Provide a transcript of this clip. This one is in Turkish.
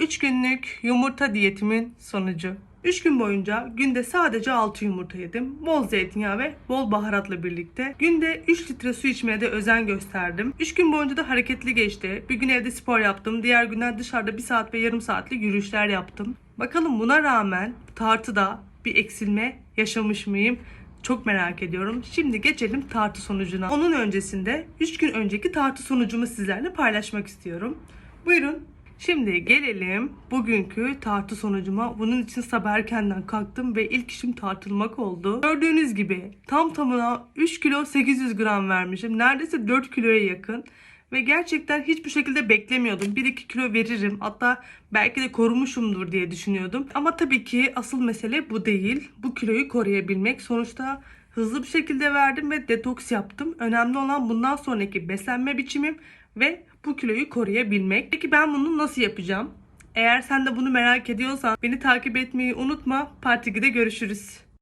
3 günlük yumurta diyetimin sonucu. 3 gün boyunca günde sadece 6 yumurta yedim. Bol zeytinyağı ve bol baharatla birlikte. Günde 3 litre su içmeye de özen gösterdim. 3 gün boyunca da hareketli geçti. Bir gün evde spor yaptım. Diğer günler dışarıda 1 saat ve yarım saatlik yürüyüşler yaptım. Bakalım buna rağmen tartıda bir eksilme yaşamış mıyım? Çok merak ediyorum. Şimdi geçelim tartı sonucuna. Onun öncesinde 3 gün önceki tartı sonucumu sizlerle paylaşmak istiyorum. Buyurun. Şimdi gelelim bugünkü tartı sonucuma. Bunun için sabah erkenden kalktım ve ilk işim tartılmak oldu. Gördüğünüz gibi tam tamına 3 kilo 800 gram vermişim. Neredeyse 4 kiloya yakın. Ve gerçekten hiçbir şekilde beklemiyordum. 1-2 kilo veririm. Hatta belki de korumuşumdur diye düşünüyordum. Ama tabii ki asıl mesele bu değil. Bu kiloyu koruyabilmek. Sonuçta hızlı bir şekilde verdim ve detoks yaptım. Önemli olan bundan sonraki beslenme biçimim ve bu kiloyu koruyabilmek. Peki ben bunu nasıl yapacağım? Eğer sen de bunu merak ediyorsan beni takip etmeyi unutma. Part 2'de görüşürüz.